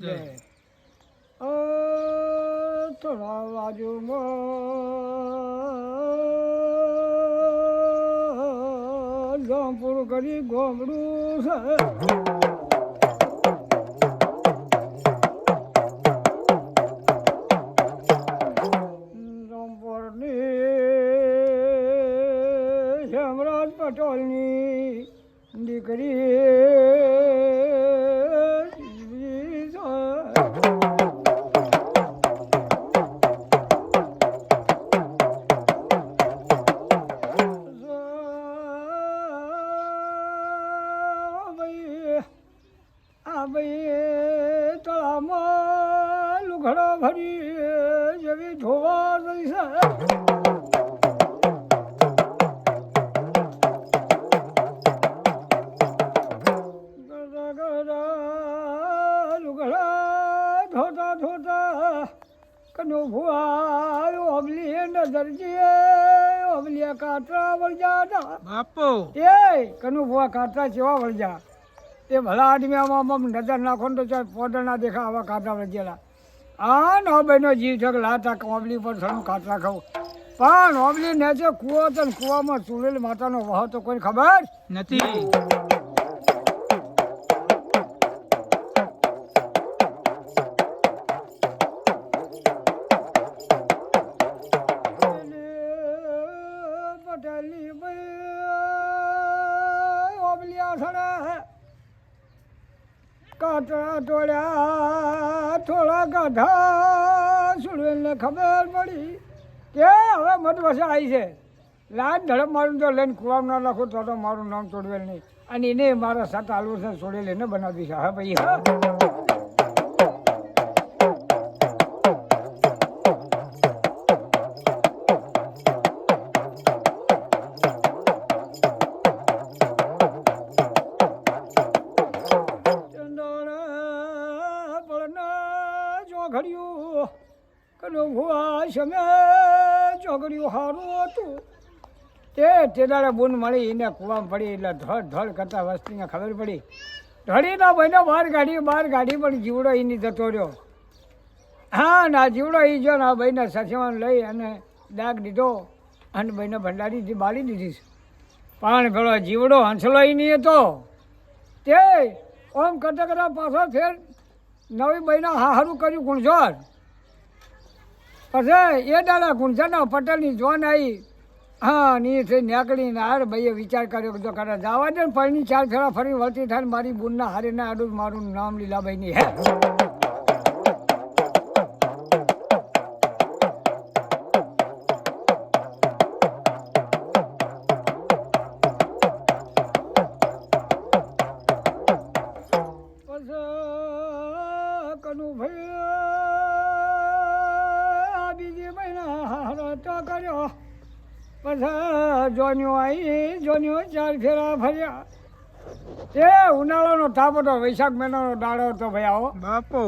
જય અ થોડા બાજુમાં ગામપુર કરી ગોમડું ભાઈ તળામાં લુગડો ભરી જેવી ધોવા ગઈ છે. ધોતા ધોતા કનો ભુઆ ઓબલી નજર જીએ ઓબલી કાતરા વળજા બાપુ! એ કનુ ભુઆ કાતરા જેવા વળજા એ ભલા આદમી આમાં આમ નજર નાખો ને તો ચાલ પોદર ના દેખા આવા કાંટા વળગેલા આ નો બહેનો જીવ છે કે લાતા કોબલી પર થોડું કાંટા ખાવ. પણ ઓબલી ને છે કૂવો તો કૂવામાં ચૂલેલ માતાનો વહો તો કોઈ ખબર? નથી. કાતરા તોડ્યા, થોડા કાઢા સુડવેલને ખબર પડી કે હવે મત આવી છે. લાજ ધડપ મારું તો લઈને કુવામાં ના લખું તો તો મારું નામ તોડવેલ નહીં. અને એને મારા સાત આલુ છે છોડેલ એને બનાવી છે. હા ભાઈ, હા. કનો ભુવા શમે ચોકડીઓ સારું હતું. તે તેદારે બૂન મળી એને કૂવામાં પડી એટલે ધડ ધડ કરતા વસ્તીને ખબર પડી. ધડીના ભાઈને બહાર કાઢી બહાર કાઢી પણ જીવડો એની જતો રહ્યો. હા, ના જીવડો એ જો ના ભાઈને સસેમાં લઈ અને ડાક દીધો અને ભાઈને ભંડારીથી બાળી દીધી છે. પણ પેલો જીવડો હંસલો એ નહીં હતો. તે ઓમ કરતા કરતા પાછો ફેર નવી બહેના હારું કર્યું ગુણઝોર પછી એ દાડા ગુંજાના પટેલની જોન આવી હા, ની થઈ નીકળીને હાર ભાઈએ વિચાર કર્યો કે જો કરે જવા દે ને ફરીની ચાર ફેરા ફરી વળતી થાય મારી બુનના હારે ના આડું મારું નામ લીલાબાઈની, હે. જોન્યો આવી જોન્યો ચાર ફેરા ફર્યા. એ ઉનાળાનો તાપ હતો વૈશાખ મહિનાનો દાડો હતો ભાઈ આવો. બાપુ.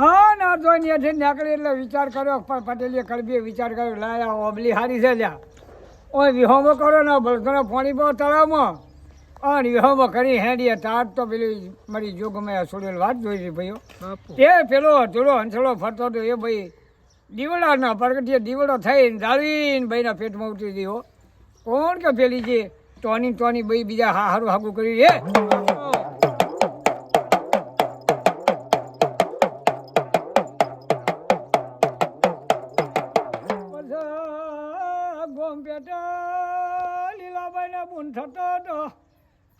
હા ના જોઈન્યાથી નીકળી એટલે વિચાર કર્યો પણ પટેલીએ કડબીએ વિચાર કર્યો લાયા ઓબલી હારી છે લ્યા. ઓય વિહોમો કરો ને બળદોને પાણી બહુ તળાવમાં. અને વિહોમો કરી હેડીએ તાર તો પેલી મારી જોગમાં છોડેલ વાત જોઈ હતી ભાઈઓ. એ તે પેલો થોડો હંસલો ફરતો હતો એ ભાઈ દીવડાના પ્રગટીએ દીવડો થઈને દાળીને ભાઈના પેટમાં ઉતરી ગયો. કોણ કે પેલી જે ટોની ટોની ભાઈ બીજા હા હારું હાગું કરી રે?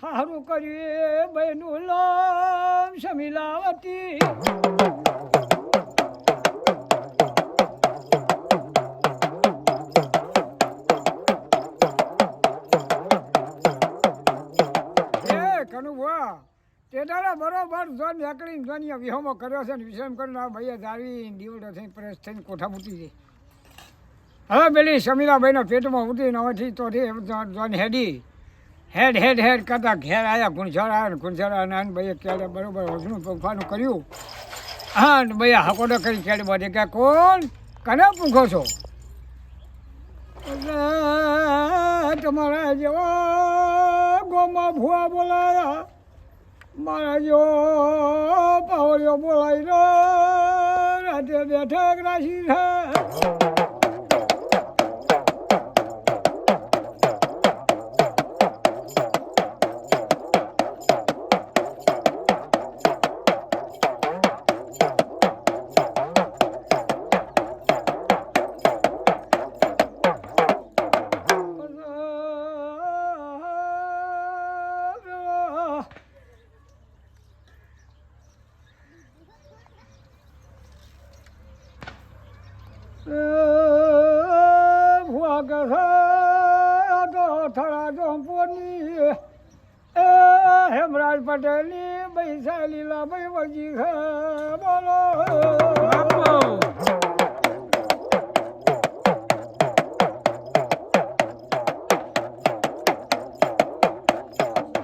હારું કર્યું બહેનું લામ શમીલાવતી. તે બરોબર. જોન નીકળીને જોનિયા વિહોમો કર્યો છે ને વિષમ કરીને આ ભાઈએ જાવી દીવડો થઈને પ્રેસ થઈને કોઠા મૂકી દે હવે પેલી સમીરાભાઈના પેટમાં ઉઠીને હવેથી તો જોન હેડી. હેડ હેડ હેડ કરતા ઘેર આવ્યા ગુણઝાળ આવ્યા ને ગુણછાળ આવ્યા ને ભાઈએ ક્યારે બરોબર ઓછનું પંખાનું કર્યું. હા, ને ભાઈ હકોડો કરી ક્યારે બધે. કે કોણ? કને પૂંખો છો? તમારા જેવા ગોમાં ભૂવા બોલાયા. મારા જો પાવડિયો બોલાવી રાતે બેઠક રાશી છે. ભુવા કસા તો થરા જોંપોની એ હેમરાજ પટેલની પૈસા લીલા ભાઈ વજી છે બોલો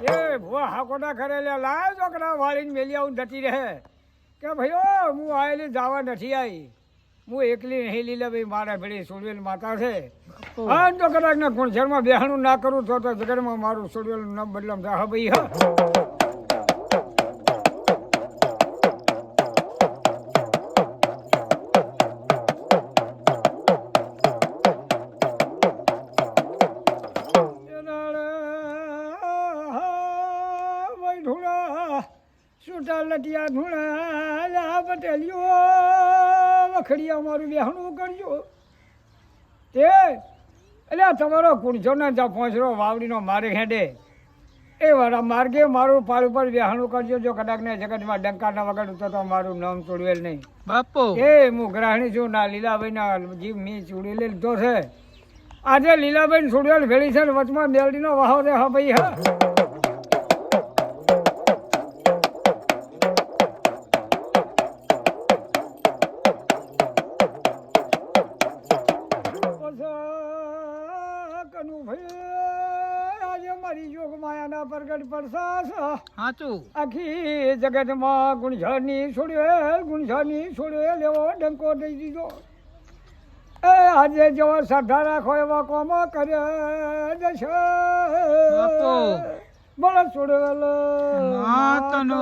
એ ભુવા હાકોટા કરેલા લાય છોકરા વાળીને મેલી આવું જતી રહે કે ભાઈઓ હું આવેલી જવા નથી આવી હું એકલી નહીં લીલાભાઈ મારા ભેળી સુરવેલ માતા છે. હા તો કદાચ ને ગુણઝરમાં બેહાણું ના કરું તો તો જગતમાં મારું સોડવેલ નામ બદલામ હા ભાઈ હા. છૂટા લટિયા ધૂણા લા પટેલીઓ. વખડિયા મારું બેહણું કરજો તે એટલે તમારો કુણછો ને ત્યાં પહોંચરો વાવડીનો મારે હેડે. એ વાળા માર્ગે મારું પાર ઉપર બેહણું કરજો જો કદાચ ને જગતમાં ડંકાના વગર તો તો મારું નામ તોડવેલ નહીં. બાપો. એ હું ગ્રાહણી છું ના લીલાભાઈના જીવ મી ચૂડી લીધો છે. આજે લીલાભાઈ સુડેલ ભેળી છે વચમાં મેલડીનો વાહો દે હા ભાઈ હા. માયાના પ્રગટ પરસાસ. હાચું. આખી જગતમાં ગુણઝારની છોડ્યો ગુણઝારની છોડ્યો લેવો ડંકો દઈ દીધો. એ આજે જેવો શ્રદ્ધા રાખો એવા કોમો કર્યા જશે. બોલો છોડવેલ માતાનો